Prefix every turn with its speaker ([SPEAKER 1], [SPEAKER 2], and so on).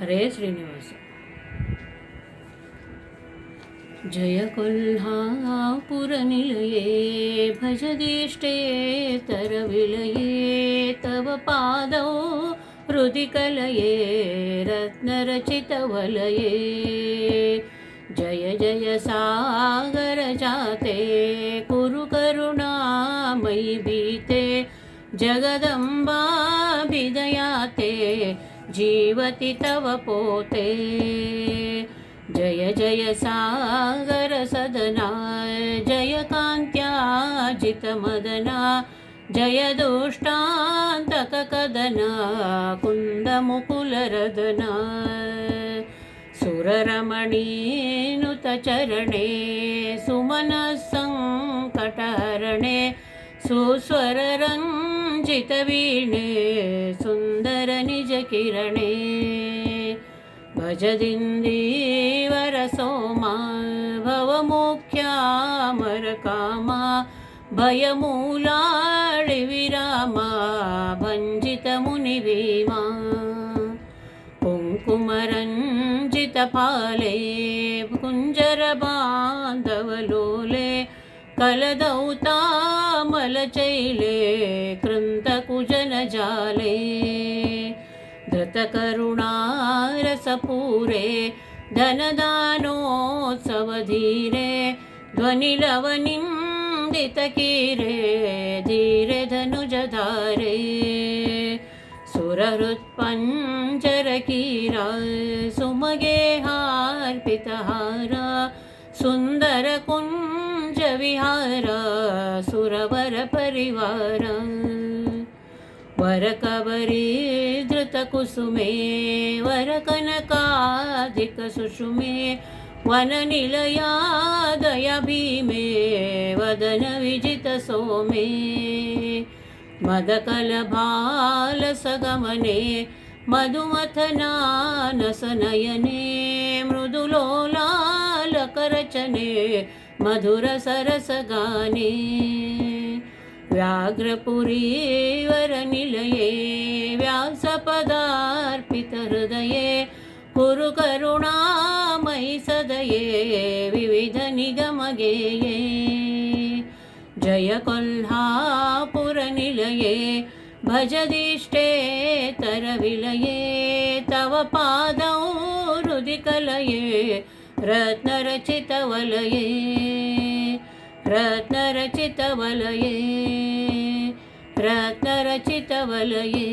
[SPEAKER 1] हरे श्रीनिवास जय कोल्हापुरनिलये भजदिष्टे तरविलये तव पादौ हृदि कलये रत्नरचितवलये जय जय सागरजाते कुरु करुणामयि भीते जगदम्बा विदयाते जीवति तव पोते। जय जय सागरसदना जय कान्त्याजितमदना जय दुष्टान्तककदना कुन्दमुकुलरदना सुररमणीनुतचरणे सुमनस्सङ्कटहरणे सुस्वररञ्जितवीणे सुन्दरनिजकिरणे भजदिन्दीवरसोमा भवमुख्यामरकामा भयमूलाडिविरामा भञ्जितमुनिवीमा कुङ्कुमरञ्जितपाले कुञ्जरबान्धवलोले कलदौतामलचैले कृन्तकुजनजाले धृतकरुणारसपूरे धनदानोत्सवधीरे ध्वनिलवनिन्दितकीरे धीरे धनुजधारे सुरहृत्पञ्जरकीरा सुमगेहार्पितहारा सुन्दरकुञ्जविहार सुरवरपरिवार वरकवरी धृतकुसुमे वरकनकाधिकसुषुमे वननिलयादय भीमे वदनविजितसोमे मदकलभालसगमने मधुमथनानसनयने मृदुलोलालकरचने मधुरसरसगाने व्याघ्रपुरीवरनिलये व्यासपदार्पितहृदये कुरु करुणामयि सदये विविधनिगमगेये जय कोल्हापुरनिलये भजदिष्टे तरविलये तव पादौ हृदि कलये रत्नरचितवलये रत्नरचितवलये रत्नरचितवलये।